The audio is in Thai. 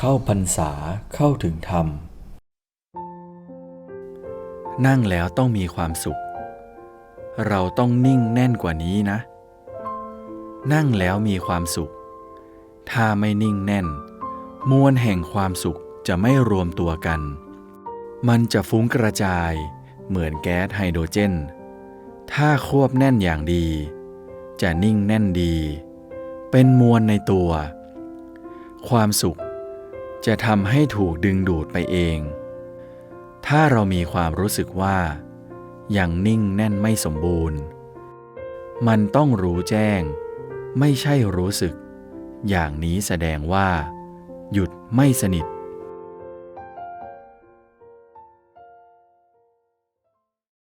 เข้าพรรษาเข้าถึงธรรม นั่งแล้วต้องมีความสุข เราต้องนิ่งแน่นกว่านี้นะ นั่งแล้วมีความสุข ถ้าไม่นิ่งแน่น มวลแห่งความสุขจะไม่รวมตัวกัน มันจะฟุ้งกระจาย เหมือนแก๊สไฮโดรเจน ถ้าควบแน่นอย่างดี จะนิ่งแน่นดี เป็นมวลในตัว ความสุข จะทำให้ถูกดึงดูดไปเอง ถ้าเรามีความรู้สึกว่ายังนิ่งแน่นไม่สมบูรณ์ มันต้องรู้แจ้ง ไม่ใช่รู้สึก อย่างนี้แสดงว่า หยุดไม่สนิท